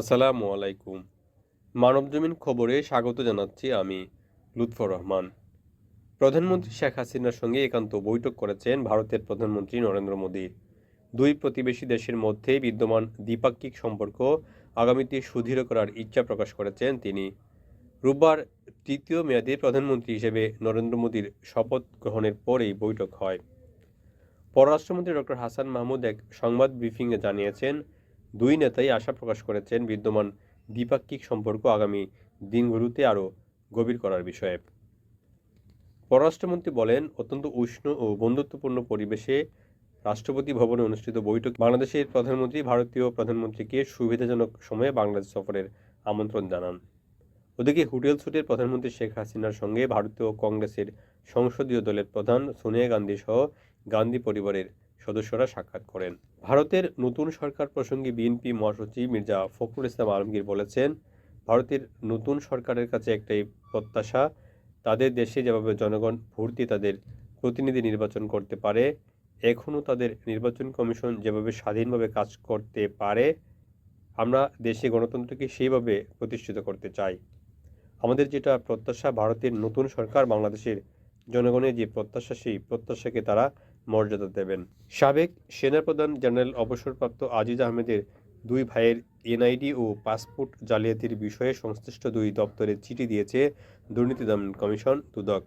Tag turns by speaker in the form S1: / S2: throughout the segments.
S1: আসসালামু আলাইকুম। মানবজমিন খবরে স্বাগত জানাচ্ছি আমি লুৎফর রহমান। প্রধানমন্ত্রী শেখ হাসিনার সঙ্গে একান্ত বৈঠক করেছেন ভারতের প্রধানমন্ত্রী নরেন্দ্র মোদী। দুই প্রতিবেশী দেশের মধ্যে বিদ্যমান দ্বিপাক্ষিক সম্পর্ক আগামীতে সুদৃঢ় করার ইচ্ছা প্রকাশ করেছেন তিনি। রোববার তৃতীয় মেয়াদে প্রধানমন্ত্রী হিসেবে নরেন্দ্র মোদীর শপথ গ্রহণের পরেই বৈঠক হয়। পররাষ্ট্রমন্ত্রী ডক্টর হাসান মাহমুদ এক সংবাদ ব্রিফিংয়ে জানিয়েছেন দুই নেতাই আশা প্রকাশ করেছেন বিদ্যমান দ্বিপাক্ষিক সম্পর্ক আগামী দিনগুলোতে আরও গভীর করার বিষয়ে। পররাষ্ট্রমন্ত্রী বলেন, অত্যন্ত উষ্ণ ও বন্ধুত্বপূর্ণ পরিবেশে রাষ্ট্রপতি ভবনে অনুষ্ঠিত বৈঠক বাংলাদেশের প্রধানমন্ত্রী, ভারতীয় প্রধানমন্ত্রীকে সুবিধাজনক সময়ে বাংলাদেশ সফরের আমন্ত্রণ জানান। ওদিকে হোটেল ছুটের প্রধানমন্ত্রী শেখ হাসিনার সঙ্গে ভারতীয় কংগ্রেসের সংসদীয় দলের প্রধান সোনিয়া গান্ধী সহ গান্ধী পরিবারের সদস্যরা সাক্ষাৎ করেন। ভারতের নতুন সরকার প্রসঙ্গে বিএনপি মহাসচিব মির্জা ফখরুল ইসলাম আলমগীর বলেছেন, ভারতের নতুন সরকারের কাছে একটাই প্রত্যাশা, তাদের দেশে যেভাবে জনগণ ভর্তি তাদের প্রতিনিধি নির্বাচন করতে পারে, এখনও তাদের নির্বাচন কমিশন যেভাবে স্বাধীনভাবে কাজ করতে পারে, আমরা দেশে গণতন্ত্রকে সেইভাবে প্রতিষ্ঠিত করতে চাই। আমাদের যেটা প্রত্যাশা, ভারতের নতুন সরকার বাংলাদেশের জনগণের যে প্রত্যাশা, সেই প্রত্যাশাকে তারা মর্যাদা দেবেন। সাবেক সেনাপ্রধান জেনারেল অবসরপ্রাপ্ত আজিজ আহমেদের দুই ভাইয়ের এনআইডি ও পাসপোর্ট জালিয়াতির বিষয়ে সংশ্লিষ্ট দুই দপ্তরে চিঠি দিয়েছে দুর্নীতি দমন কমিশন দুদক।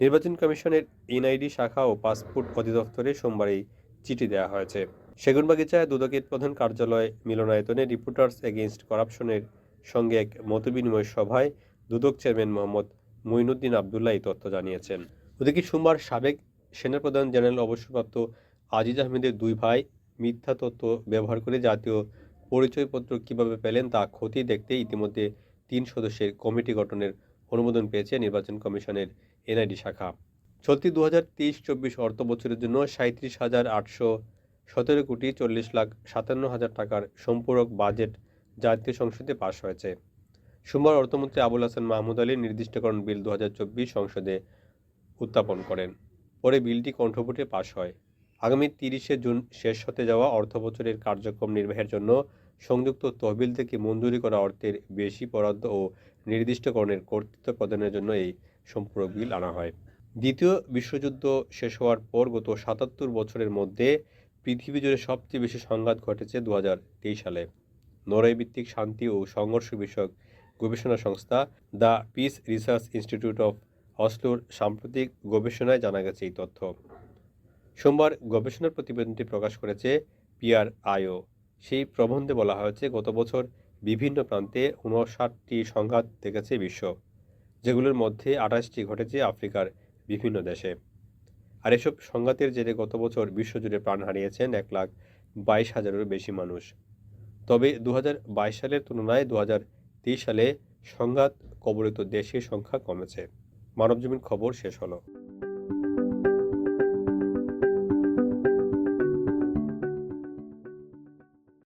S1: নির্বাচন কমিশনের এনআইডি শাখা ও পাসপোর্ট অধিদপ্তরে সোমবার এই চিঠি দেওয়া হয়েছে। সেগুনবাগিচায় দুদকের প্রধান কার্যালয় মিলনায়তনে রিপোর্টার্স এগেইনস্ট করাপশনের সঙ্গে এক মতবিনিময় সভায় দুদক চেয়ারম্যান মোহাম্মদ মঈনুদ্দিন আবদুল্লাহ এই তথ্য জানিয়েছেন। ওদিকে সোমবার সাবেক সেনাপ্রধান জেনারেল অবসরপ্রাপ্ত আজিজ আহমেদের দুই ভাই মিথ্যা তথ্য ব্যবহার করে জাতীয় পরিচয়পত্র কীভাবে পেলেন তা খতিয়ে দেখতে ইতিমধ্যে তিন সদস্যের কমিটি গঠনের অনুমোদন পেয়েছে নির্বাচন কমিশনের এনআইডি শাখা। চলতি দু হাজার তেইশ চব্বিশ অর্থ বছরের জন্য সাঁত্রিশ হাজার আটশো সতেরো কোটি চল্লিশ লাখ সাতান্ন হাজার টাকার সম্পূরক বাজেট জাতীয় সংসদে পাশ হয়েছে। সোমবার অর্থমন্ত্রী আবুল হাসান মাহমুদ আলী নির্দিষ্টকরণ বিল দু হাজার চব্বিশ সংসদে উত্থাপন করেন। পরে বিলটি কণ্ঠভোটে পাশ হয়। আগামী তিরিশে জুন শেষ হতে যাওয়া অর্থবছরের কার্যক্রম নির্বাহের জন্য সংযুক্ত তহবিল থেকে মঞ্জুরি করা অর্থের বেশি বরাদ্দ ও নির্দিষ্টকরণের কর্তৃত্ব প্রদানের জন্য এই সম্পূরক বিল আনা হয়। দ্বিতীয় বিশ্বযুদ্ধ শেষ হওয়ার পর গত সাতাত্তর বছরের মধ্যে পৃথিবী জুড়ে সবচেয়ে বেশি সংঘাত ঘটেছে দু হাজার তেইশ সালে। নরওয়ে ভিত্তিক শান্তি ও সংঘর্ষ বিষয়ক গবেষণা সংস্থা the peace research institute of অসলোর সাম্প্রতিক গবেষণায় জানা গেছে এই তথ্য। সোমবার গবেষণার প্রতিবেদনটি প্রকাশ করেছে পিআর আইও সেই প্রবন্ধে বলা হয়েছে, গত বছর বিভিন্ন প্রান্তে উনষাটটি সংঘাত দেখেছে বিশ্ব, যেগুলোর মধ্যে আঠাশটি ঘটেছে আফ্রিকার বিভিন্ন দেশে। আর এসব সংঘাতের জেরে গত বছর বিশ্বজুড়ে প্রাণ হারিয়েছেন এক লাখ বাইশ হাজারেরও বেশি মানুষ। তবে দু হাজার বাইশ সালের তুলনায় দু হাজার তেইশ সালে সংঘাত কবলিত দেশের সংখ্যা কমেছে। মানবজমিন খবর শেষ হলো।